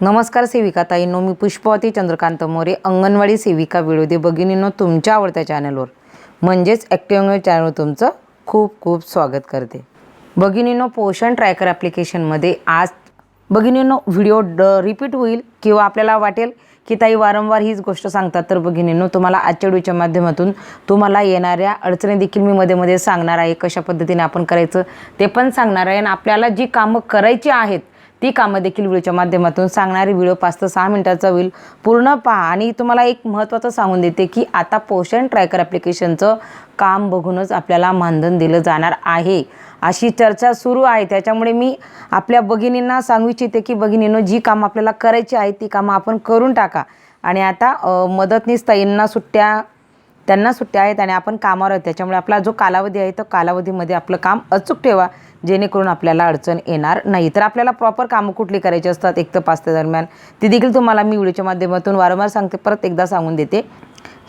नमस्कार सेविका ताईंनो मी पुष्पवती चंद्रकांत मोरे अंगणवाडी सेविका विरोधी भगिनींनो तुमच्या आवडत्या चॅनलवर. म्हणजेच ॲक्टिव्ह चॅनलवर तुमचं खूप खूप स्वागत करते. भगिनींनो पोषण ट्रॅकर ॲप्लिकेशनमध्ये आज भगिनींनो व्हिडिओ ड रिपीट होईल किंवा आपल्याला वाटेल की ताई वारंवार हीच गोष्ट सांगतात. तर भगिनींनो तुम्हाला आजच्या व्हिडिओच्या माध्यमातून तुम्हाला येणाऱ्या अडचणी देखील मी मध्ये मध्ये सांगणार आहे कशा पद्धतीने आपण करायचं ते पण सांगणार आहे. आणि आपल्याला जी कामं करायची आहेत ती कामं देखील व्हिडिओच्या माध्यमातून सांगणारी व्हिडिओ पाच ते सहा मिनिटाचा होईल पूर्ण पहा. आणि तुम्हाला एक महत्त्वाचं सांगून देते की आता पोषण ट्रॅकर ॲप्लिकेशनचं काम बघूनच आपल्याला मानधन दिलं जाणार आहे. अशी चर्चा सुरू आहे. त्याच्यामुळे मी आपल्या भगिनींना सांगू इच्छिते की भगिनीनं जी कामं आपल्याला करायची आहे ती कामं आपण करून टाका. आणि आता अ, मदतनीस ताईंना सुट्ट्या त्यांना सुट्ट्या आहेत आणि आपण कामावर आहोत. त्याच्यामुळे आपला जो कालावधी आहे तो कालावधीमध्ये आपलं काम अचूक ठेवा. जेणेकरून आपल्याला अडचण येणार नाही. तर आपल्याला प्रॉपर कामं कुठली करायची असतात एक तर पाच ते दरम्यान? ती देखील तुम्हाला मी व्हिडिओच्या माध्यमातून वारंवार सांगते. परत एकदा सांगून देते.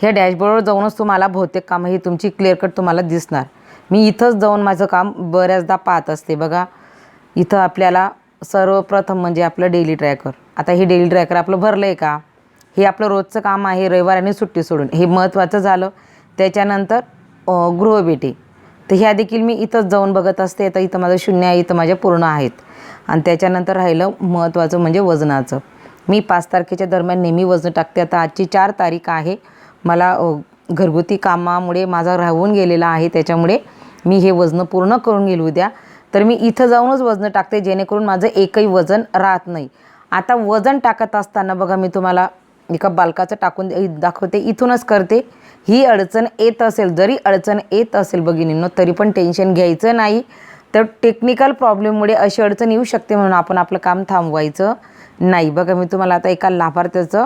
ह्या डॅशबोर्डवर जाऊनच तुम्हाला बहुतेक कामं ही तुमची क्लिअर कट तुम्हाला दिसणार. मी इथंच जाऊन माझं काम बऱ्याचदा पाहत असते बघा. इथं आपल्याला सर्वप्रथम म्हणजे आपलं डेली ट्रॅकर आता हे डेली ट्रॅकर आपलं भरलं आहे का? हे आपलं रोजचं काम आहे. रविवार आणि सुट्टी सोडून. हे महत्त्वाचं झालं. त्याच्यानंतर गृहभेटी. तर ह्या देखील मी इथंच जाऊन बघत असते. तर इथं माझं शून्य आहे इथं माझ्या पूर्ण आहेत. आणि त्याच्यानंतर राहिलं महत्त्वाचं म्हणजे वजनाचं. मी पाच तारखेच्या दरम्यान नेहमी वजन टाकते. आता आजची चार तारीख आहे. मला घरगुती कामामुळे माझा राहून गेलेला आहे. त्याच्यामुळे मी हे वजन पूर्ण करून गेलो उद्या तर मी इथं जाऊनच वजन टाकते जेणेकरून माझं एकही वजन राहत नाही. आता वजन टाकत असताना बघा मी तुम्हाला एका बालकाचं टाकून दे- दाखवते. इथूनच करते. ही अडचण येत असेल जरी अडचण येत असेल भगिनींनो तरी पण टेन्शन घ्यायचं नाही. तर टेक्निकल प्रॉब्लेममुळे अशी अडचण येऊ शकते म्हणून आपण आपलं काम थांबवायचं नाही. बघा मी तुम्हाला आता एका लाभार्थ्याचं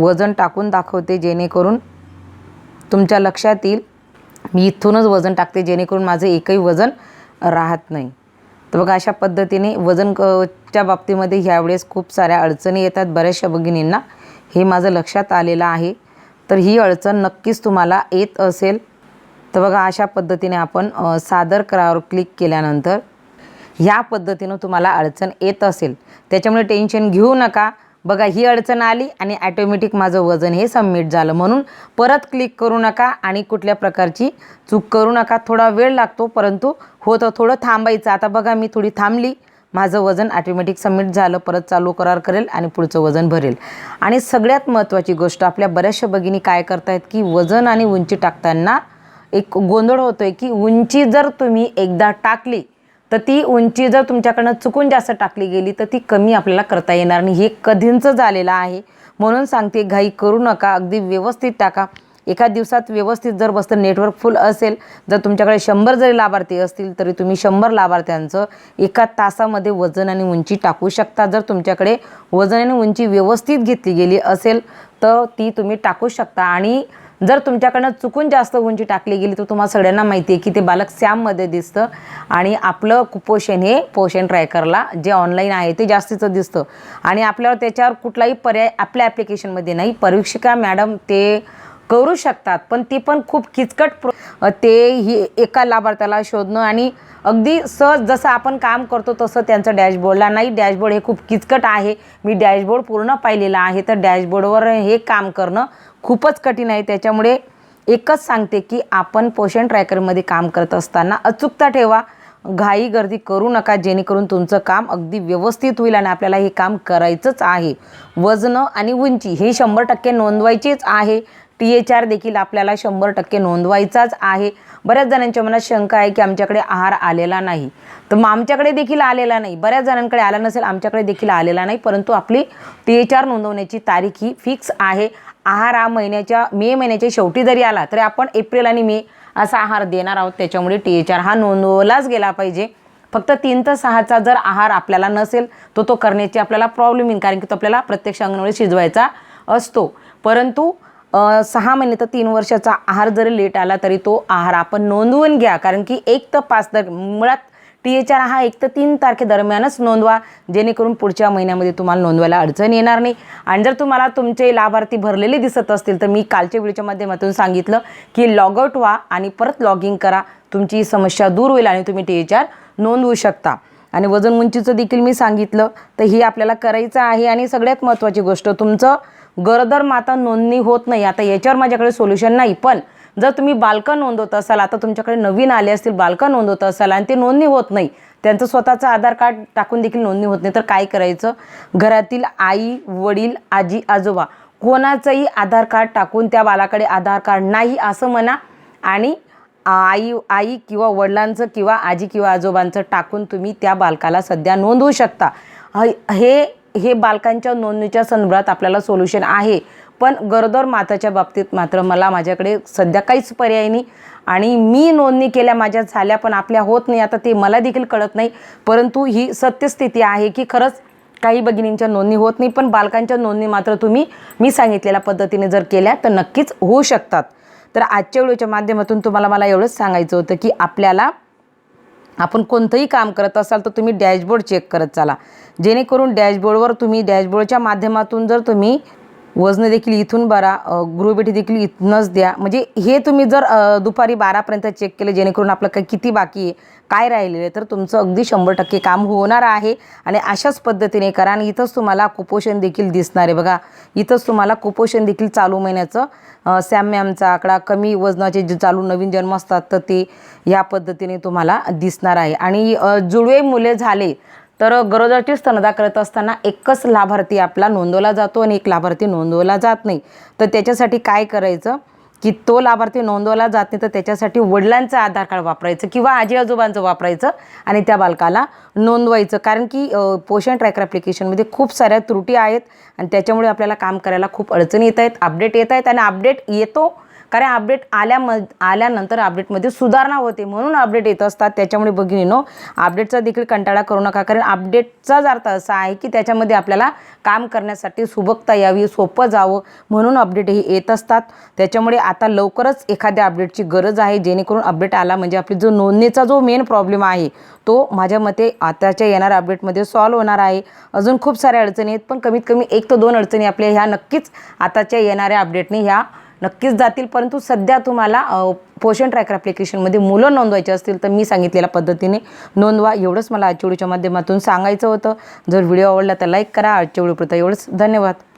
वजन टाकून दाखवते जेणेकरून तुमच्या लक्षात येईल मी इथूनच वजन टाकते जेणेकरून माझं एकही वजन राहत नाही. तर बघा अशा पद्धतीने वजन क च्या बाबतीमध्ये ह्यावेळेस खूप साऱ्या अडचणी येतात बऱ्याचशा भगिनींना. हे माझं लक्षात आलेलं आहे. तर ही अडचण नक्कीच तुम्हाला येत असेल. तर बघा अशा पद्धतीने आपण सादर करावर क्लिक केल्यानंतर ह्या पद्धतीनं तुम्हाला अडचण येत असेल. त्याच्यामुळे टेन्शन घेऊ नका. बघा ही अडचण आली आणि ॲटोमॅटिक माझं वजन हे सबमिट झालं म्हणून परत क्लिक करू नका आणि कुठल्या प्रकारची चूक करू नका. थोडा वेळ लागतो परंतु होतं थोडं थांबायचं. आता बघा मी थोडी थांबली. माझं वजन ॲटोमॅटिक सबमिट झालं परत चालू करार करेल आणि पुढचं वजन भरेल. आणि सगळ्यात महत्त्वाची गोष्ट आपल्या बऱ्याचशा भगिनी काय करतायत की वजन आणि उंची टाकताना एक गोंधळ होतो आहे की उंची जर तुम्ही एकदा टाकली तर ती उंची जर तुमच्याकडनं चुकून जास्त टाकली गेली तर ती कमी आपल्याला करता येणार नाही. हे कधींचं झालेलं आहे. म्हणून सांगते घाई करू नका. अगदी व्यवस्थित टाका. एका दिवसात व्यवस्थित जर बसतं नेटवर्क फुल असेल जर तुमच्याकडे शंभर जरी लाभार्थी असतील तरी तुम्ही शंभर लाभार्थ्यांचं एका तासामध्ये वजन आणि उंची टाकू शकता. जर तुमच्याकडे वजन आणि उंची व्यवस्थित घेतली गेली असेल तर ती तुम्ही टाकू शकता. आणि जर तुमच्याकडनं चुकून जास्त उंची टाकली गेली तर तुम्हाला सगळ्यांना माहिती आहे की ते बालक सॅममध्ये दिसतं. आणि आपलं कुपोषण हे पोषण ट्रॅकरला जे ऑनलाईन आहे ते जास्तीचं दिसतं. आणि आपल्यावर त्याच्यावर कुठलाही पर्याय आपल्या ॲप्लिकेशनमध्ये नाही. परीक्षिका मॅडम ते करू शकतात पण ती पण खूप किचकट प्रो ते ही एका लाभार्थ्याला शोधणं आणि अगदी सहज जसं आपण काम करतो तसं त्यांचं डॅशबोर्डला. नाही डॅशबोर्ड हे खूप किचकट आहे. मी डॅशबोर्ड पूर्ण पाहिलेला आहे तर डॅशबोर्डवर हे काम करणं खूपच कठीण आहे. त्याच्यामुळे एकच सांगते की आपण पोषण ट्रॅकरमध्ये काम करत असताना अचूकता ठेवा. घाई गर्दी करू नका जेणेकरून तुमचं काम अगदी व्यवस्थित होईल आणि आपल्याला हे काम करायचंच आहे. वजनं आणि उंची हे शंभर टक्के नोंदवायचीच आहे. टी एच आर देखील आपल्याला शंभर टक्के नोंदवायचाच आहे. बऱ्याच जणांच्या मनात शंका आहे की आमच्याकडे आहार आलेला नाही. तर मग आमच्याकडे देखील आलेला नाही. बऱ्याच जणांकडे आला नसेल आमच्याकडे देखील आलेला नाही. परंतु आपली टी एच आर नोंदवण्याची तारीख ही फिक्स आहे. आहार हा महिन्याच्या मे महिन्याच्या शेवटी जरी आला तरी आपण एप्रिल आणि मे असा आहार देणार आहोत. त्याच्यामुळे टी एच आर हा नोंदवलाच गेला पाहिजे. फक्त तीन तर सहाचा जर आहार आपल्याला नसेल तर तो करण्याची आपल्याला प्रॉब्लेम येईल. कारण की तो आपल्याला प्रत्यक्ष अंगणवाडी शिजवायचा असतो. परंतु सहा महिने तर तीन वर्षाचा आहार जरी लेट आला तरी तो आहार आपण नोंदवून घ्या. कारण की एक तर पाच तर मुळात टी एच आर हा एक तर तीन तारखेदरम्यानच नोंदवा जेणेकरून पुढच्या महिन्यामध्ये तुम्हाला नोंदवायला अडचण येणार नाही. आणि जर तुम्हाला तुमचे लाभार्थी भरलेले दिसत असतील तर मी कालच्या व्हिडिओच्या माध्यमातून सांगितलं की लॉगआउट व्हा आणि परत लॉग इन करा. तुमची समस्या दूर होईल आणि तुम्ही टी एच आर नोंदवू शकता. आणि वजन उंचीचं देखील मी सांगितलं तर ही आपल्याला करायचं आहे. आणि सगळ्यात महत्त्वाची गोष्ट तुमचं गरोदर माता नोंदणी होत नाही. आता याच्यावर माझ्याकडे सोल्युशन नाही. पण जर तुम्ही बालकं नोंदवत असाल आता तुमच्याकडे नवीन आले असतील बालकं नोंदवत असाल आणि ते नोंदणी होत नाही त्यांचं स्वतःचं आधार कार्ड टाकून देखील नोंदणी होत नाही तर काय करायचं? घरातील आई वडील आजी आजोबा कोणाचंही आधार कार्ड टाकून त्या बालाकडे आधार कार्ड नाही असं म्हणा आणि आई आई किंवा वडिलांचं किंवा आजी किंवा आजोबांचं टाकून तुम्ही त्या बालकाला सध्या नोंदवू शकता. हे हे बालकांच्या नोंदणीच्या संदर्भात आपल्याला सोल्युशन आहे. पण गरोदर माताच्या बाबतीत मात्र मला माझ्याकडे सध्या काहीच पर्याय नाही. आणि मी नोंदणी केल्या माझ्या झाल्या पण आपल्या होत नाही. आता ते मला देखील कळत नाही. परंतु ही सत्यस्थिती आहे की खरंच काही भगिनींच्या नोंदणी होत नाही पण बालकांच्या नोंदणी मात्र तुम्ही मी सांगितलेल्या पद्धतीने जर केल्या तर नक्कीच होऊ शकतात. तर आजच्या व्हिडिओच्या माध्यमातून तुम्हाला मला एवढंच सांगायचं होतं की आपल्याला आपण कोणतंही काम करत असाल तर तुम्ही डॅशबोर्ड चेक करत चाला. जेणेकरून डॅशबोर्डवर तुम्ही डॅशबोर्डच्या माध्यमातून जर तुम्ही वजन देखील इथून बरा गृहपेठी देखील इथूनच द्या. म्हणजे हे तुम्ही जर दुपारी बारापर्यंत चेक केलं जेणेकरून आपलं काय किती बाकी आहे काय राहिलेलं आहे तर तुमचं अगदी शंभर टक्के काम होणार आहे. आणि अशाच पद्धतीने करा आणि इथंच तुम्हाला कुपोषण देखील दिसणार आहे. बघा इथंच तुम्हाला कुपोषण देखील चालू महिन्याचं सॅम्यामचा सॅम मॅमचा आकडा कमी वजनाचे जे चालू नवीन जन्म असतात तर ते या पद्धतीने तुम्हाला दिसणार आहे. आणि जुळवे मुले झाले तर गरोदरची स्तनदा करत असताना एकच लाभार्थी आपला नोंदवला जातो आणि एक लाभार्थी नोंदवला जात नाही. तर त्याच्यासाठी काय करायचं? की तो लाभार्थी नोंदवला जात नाही तर त्याच्यासाठी वडिलांचं आधार कार्ड वापरायचं किंवा आजी आजोबांचं वापरायचं आणि त्या बालकाला नोंदवायचं. कारण की पोषण ट्रॅकर ॲप्लिकेशनमध्ये खूप साऱ्या त्रुटी आहेत आणि त्याच्यामुळे आपल्याला काम करायला खूप अडचणी येत आहेत अपडेट येत आहेत आणि अपडेट येतो कारण अपडेट आल्याम आल्यानंतर अपडेटमध्ये सुधारणा होते म्हणून अपडेट येत असतात. त्याच्यामुळे भगिनीनो अपडेटचा देखील कंटाळा करू नका. कारण अपडेटचाच अर्थ असा आहे की त्याच्यामध्ये आपल्याला काम करण्यासाठी सुबकता यावी सोपं जावं म्हणून अपडेट हे येत असतात. त्याच्यामुळे आता लवकरच एखाद्या अपडेटची गरज आहे. जेणेकरून अपडेट आला म्हणजे आपली जो नोंदणीचा जो मेन प्रॉब्लेम आहे तो माझ्या मते आताच्या येणाऱ्या अपडेटमध्ये सॉल्व्ह होणार आहे. अजून खूप साऱ्या अडचणी आहेत पण कमीत कमी एक तर दोन अडचणी आपल्या ह्या नक्कीच आताच्या येणाऱ्या अपडेटने ह्या नक्कीच जातील परंतु सध्या तुम्हाला पोषण ट्रॅकर ॲप्लिकेशनमध्ये मुलं नोंदवायची असतील तर मी सांगितलेल्या पद्धतीने नोंदवा. एवढंच मला आजच्या व्हिडिओच्या माध्यमातून सांगायचं होतं. जर व्हिडिओ आवडला तर लाईक करा. आजच्या व्हिडिओपुरता एवढंच. धन्यवाद.